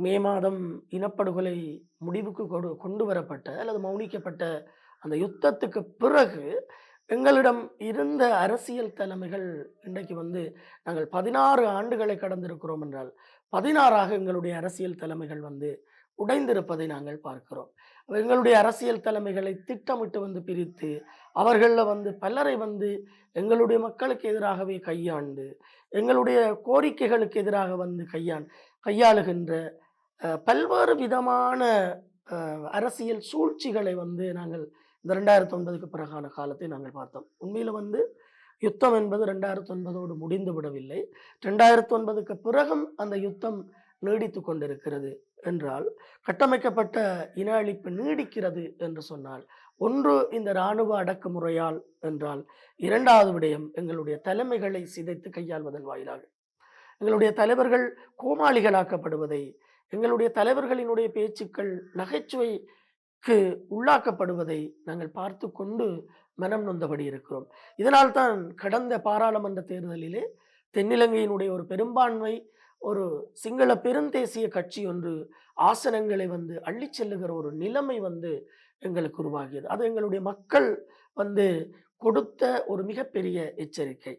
மே மாதம் இனப்படுகொலை முடிவுக்கு கொடு கொண்டு வரப்பட்ட அல்லது மௌனிக்கப்பட்ட அந்த யுத்தத்துக்கு பிறகு எங்களிடம் இருந்த அரசியல் தலைமைகள் இன்றைக்கு வந்து நாங்கள் பதினாறு ஆண்டுகளை கடந்திருக்கிறோம் என்றால் பதினாறாக எங்களுடைய அரசியல் தலைமைகள் வந்து உடைந்திருப்பதை நாங்கள் பார்க்கிறோம். எங்களுடைய அரசியல் தலைமைகளை திட்டமிட்டு வந்து பிரித்து அவர்களில் வந்து பலரை வந்து எங்களுடைய மக்களுக்கு எதிராகவே கையாண்டு எங்களுடைய கோரிக்கைகளுக்கு எதிராக வந்து கையாண் கையாளுகின்ற பல்வேறு விதமான அரசியல் சூழ்ச்சிகளை வந்து நாங்கள் இந்த ரெண்டாயிரத்தி ஒன்பதுக்கு பிறகான காலத்தை நாங்கள் பார்த்தோம். உண்மையில் வந்து யுத்தம் என்பது ரெண்டாயிரத்தி ஒன்பதோடு முடிந்து விடவில்லை. ரெண்டாயிரத்தி ஒன்பதுக்கு பிறகும் அந்த யுத்தம் நீடித்து கொண்டிருக்கிறது என்றால் கட்டமைக்கப்பட்ட இன அழிப்பு நீடிக்கிறது என்று சொன்னால் ஒன்று இந்த இராணுவ அடக்குமுறையால் என்றால் இரண்டாவது விடயம் எங்களுடைய தலைமைகளை சிதைத்து கையாள்வதன் வாயிலாக. எங்களுடைய தலைவர்கள் கோமாளிகளாக்கப்படுவதை எங்களுடைய தலைவர்களினுடைய பேச்சுக்கள் நகைச்சுவைக்கு உள்ளாக்கப்படுவதை நாங்கள் பார்த்து கொண்டு மனம் நொந்தபடி இருக்கிறோம். இதனால் தான் கடந்த பாராளுமன்ற தேர்தலிலே தென்னிலங்கையினுடைய ஒரு பெரும்பான்மை ஒரு சிங்கள பெருந்தேசிய கட்சி ஒன்று ஆசனங்களை வந்து அள்ளி செல்லுகிற ஒரு நிலைமை வந்து எங்களுக்கு உருவாகியது. அது எங்களுடைய மக்கள் வந்து கொடுத்த ஒரு மிகப்பெரிய எச்சரிக்கை.